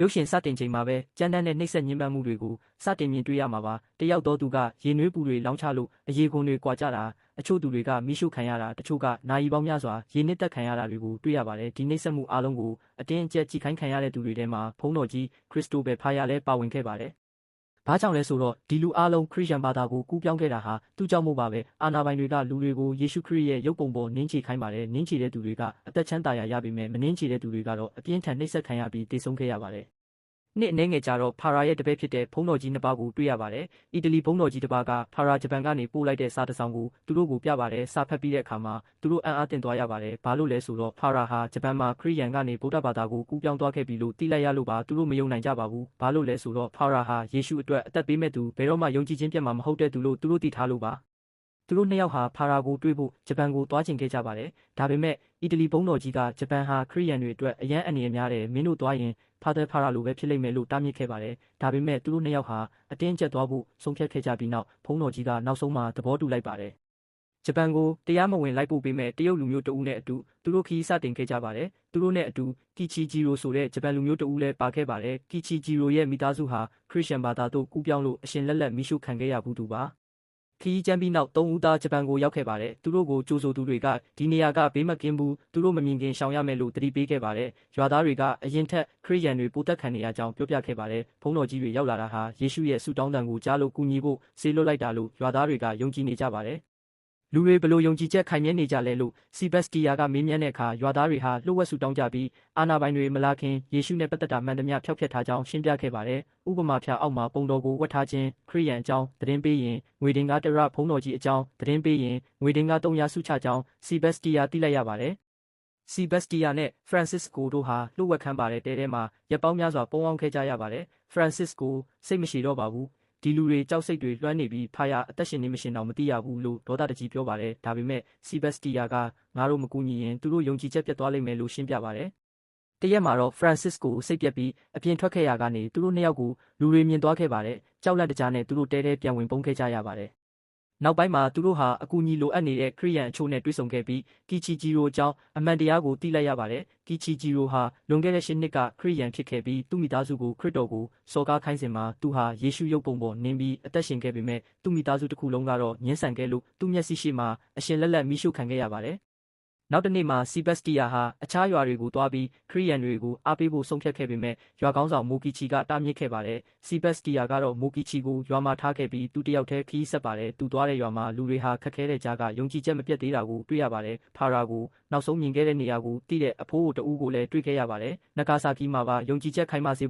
ရုပ်ရှင်စတင်ချိန်မှာပဲကြမ်းတမ်းတဲ့နှိပ်စက်ညှဉ်းပန်းမှုတွေကိုစတင်မြင်တွေ့ရမှာပါတယောက်သောသူကရေနွေးပူတွေလောင်းချလို့အရေခွန်တွေကွာကြတာအချို့သူတွေကမိရှုခံရတာတချို့ကနာရီပေါင်းများစွာရေနစ်သက်ခံရတာတွေကိုတွေ့ရပါတယ်ဒီနှိပ်စက်မှုအလုံးကိုအတင်းအကျပ်ကြိခိုင်းခံရတဲ့သူတွေထဲမှာဖုံးတော်ကြီးခရစ်စတိုဘယ်ဖာယာလည်းပါဝင်ခဲ့ပါတယ် ဘာကြောင့်လဲဆိုတော့ဒီလူအလုံးခရစ်ယာန်ဘာသာကိုကူးပြောင်းခဲ့တာဟာသူ့ကြောင့်မို့ပါပဲအာနာပိုင်တွေကလူတွေကိုယေရှုခရစ်ရဲ့ရုပ်ပုံပေါ်နင်းချခိုင်းပါတယ်နင်းချတဲ့သူတွေကအသက်ချမ်းသာရာရပေမဲ့မနင်းချတဲ့သူတွေကတော့အပြင်းထန်နှိပ်စက်ခံရပြီးတေဆုံးခဲ့ရပါတယ် နှစ်အနေငယ်ကြတော့ဖာရာရဲ့တပည့်ဖြစ်တဲ့ဘုန်းတော်ကြီးနှစ်ပါးကိုတွေ့ရပါတယ်။အီတလီဘုန်းတော်ကြီးတစ်ပါးကဖာရာဂျပန်ကနေပို့လိုက်တဲ့စာတစ်စောင်ကိုသူတို့ကိုပြပါတယ်။စာဖတ်ပြီးတဲ့အခါမှာသူတို့အံ့အားသင့်သွားရပါတယ်။ဘာလို့လဲဆိုတော့ဖာရာဟာဂျပန်မှာခရီးယန်ကနေဗုဒ္ဓဘာသာကိုကူးပြောင်းသွားခဲ့ပြီလို့သိလိုက်ရလို့ပါသူတို့မယုံနိုင်ကြပါဘူး။ဘာလို့လဲဆိုတော့ဖာရာဟာယေရှုအတွက်အသက်ပေးမဲ့သူဘယ်တော့မှယုံကြည်ခြင်းပြတ်မှာမဟုတ်တဲ့သူလို့သူတို့သိထားလို့ပါ။ သူတို့နှစ်ယောက်ဟာဖာရာကိုတွေ့ဖို့ဂျပန်ကိုသွားချင်ခဲ့ကြပါတယ်။ဒါပေမဲ့အီတလီဘုန်းတော်ကြီးကဂျပန်ဟာခရီးယန်တွေအတွက်အရန်အနေအများတယ်မင်းတို့သွားရင်ဖာသာဖာရာလိုပဲဖြစ်လိမ့်မယ်လို့တားမြစ်ခဲ့ပါတယ်။ဒါပေမဲ့သူတို့နှစ်ယောက်ဟာအတင်းကျပ်သွားဖို့ဆုံးဖြတ်ခဲ့ကြပြီးနောက်ဘုန်းတော်ကြီးကနောက်ဆုံးမှသဘောတူလိုက်ပါတယ်။ဂျပန်ကိုတရားမဝင်လိုက်ပို့ပေးမဲ့တရုတ်လူမျိုးတအုပ်နဲ့အတူသူတို့ခီးစတင်ခဲ့ကြပါတယ်။သူတို့နဲ့အတူကီချီဂျီရိုဆိုတဲ့ဂျပန်လူမျိုးတအုပ်လည်းပါခဲ့ပါတယ်။ကီချီဂျီရိုရဲ့မိသားစုဟာခရစ်ယာန်ဘာသာတို့ကူးပြောင်းလို့အရှင်လက်လက်မိရှုခံခဲ့ရဘူးသူပါ။ ခီးကျမ်းပြီးနောက်သုံးဦးသားဂျပန်ကိုရောက်ခဲ့ပါတယ်သူတို့ကိုကြိုဆိုသူတွေကဒီနေရာကဘေးမကင်းဘူးသူတို့မမြင်ခင်ရှောင်ရမယ်လို့တတိပေးခဲ့ပါတယ်ရွာသားတွေကအရင်ထက်ခရစ်ယာန်တွေပိုတက်ခံနေရကြောင်းပြောပြခဲ့ပါတယ်ဘုန်းတော်ကြီးတွေရောက်လာတာဟာယေရှုရဲ့ဆုတောင်းတန်ကိုကြားလို့ကူညီဖို့ဆေးလွတ်လိုက်တာလို့ရွာသားတွေကယုံကြည်နေကြပါတယ် လူတွေဘလို့ယုံကြည်ချက်ခိုင်မြဲနေကြလဲလို့စီဘက်စတီယာကမေးမြန်းတဲ့အခါရွာသားတွေဟာလှုပ်ဝက်ဆူတောင်းကြပြီးအာနာပိုင်တွေမလာခင်ယေရှုနဲ့ပတ်သက်တာမှန်သမျှဖျောက်ဖျက်ထားကြောင်းရှင်းပြခဲ့ပါတယ်။ဥပမာဖြာအောက်မှာပုံတော်ကိုဝတ်ထားခြင်းခရိယန်အကြောင်းသတင်းပေးရင်ငွေတင်ကားတရဖုံးတော်ကြီးအကြောင်းသတင်းပေးရင်ငွေတင်ကား300စုချကြောင်းစီဘက်စတီယာသိလိုက်ရပါတယ်။စီဘက်စတီယာနဲ့ဖရန်စစ်ကိုတို့ဟာလှုပ်ဝက်ခမ်းပါတယ်တဲထဲမှာရပ်ပေါင်းများစွာပုံအောင်ခဲ့ကြရပါတယ်။ဖရန်စစ်ကိုစိတ်မရှိတော့ပါဘူး။ ဒီလူတွေကြောက်စိတ်တွေလွှမ်းနေပြီးဖာယာအသက်ရှင်နေမရှင်တော့မသိရဘူးလို့ဒေါသတကြီးပြောပါတယ်ဒါပေမဲ့စီဘက်စတီယာကငါတို့မကူညီရင်သူတို့ယုံကြည်ချက်ပြတ်သွားလိမ့်မယ်လို့ရှင်းပြပါတယ်တရက်မှာတော့ဖရန်စစ်ကိုစိတ်ပြက်ပြီးအပြင်ထွက်ခဲ့ရကနေသူတို့နှစ်ယောက်ကိုလူတွေမြင်သွားခဲ့ပါတယ်ကြောက်လန့်တကြားနဲ့သူတို့တဲတဲပြန်ဝင်ပုန်းခဲ့ကြရပါတယ် နောက်ပိုင်းမှာသူတို့ဟာအကူအညီလိုအပ်နေတဲ့ခရီးယန်အချို့နဲ့တွေ့ဆုံခဲ့ပြီးကီချီဂျီရိုအကြောင်းအမှန်တရားကိုသိလိုက်ရပါတယ်။ကီချီဂျီရိုဟာလွန်ခဲ့တဲ့၈နှစ်ကခရီးယန်ဖြစ်ခဲ့ပြီးသူ့မိသားစုကိုခရစ်တော်ကိုစော်ကားခိုင်းစဉ်မှာသူဟာယေရှုရုပ်ပုံပေါ်နင်းပြီးအသက်ရှင်ခဲ့ပေမဲ့သူ့မိသားစုတစ်ခုလုံးကတော့ညှင်းဆန်ခဲ့လို့သူ့မျက်စိရှိမှအရှင်လက်လက်မိရှုခံခဲ့ရပါတယ် နောက်တစ်နေ့မှာစီဘက်စတီယာဟာအခြားရွာတွေကိုတွားပြီးခရီးယန်တွေကိုအားပေးဖို့ဆုံးဖြတ်ခဲ့ပေမဲ့ရွာကောင်းဆောင်မိုကီချီကတားမြစ်ခဲ့ပါတယ်။စီဘက်စတီယာကတော့မိုကီချီကိုရွာမှာထားခဲ့ပြီးသူတယောက်တည်းခရီးဆက်ပါတယ်။သူသွားတဲ့ရွာမှာလူတွေဟာခက်ခဲတဲ့ကြားကယုံကြည်ချက်မပြတ်သေးတာကိုတွေ့ရပါတယ်။ဖာရာကိုနောက်ဆုံးမြင်ခဲ့တဲ့နေရာကိုတိတဲ့အဖိုးကိုတဦးကိုလည်းတွေ့ခဲ့ရပါတယ်။နဂါဆာကီမှာပါယုံကြည်ချက်ခိုင်မာစေ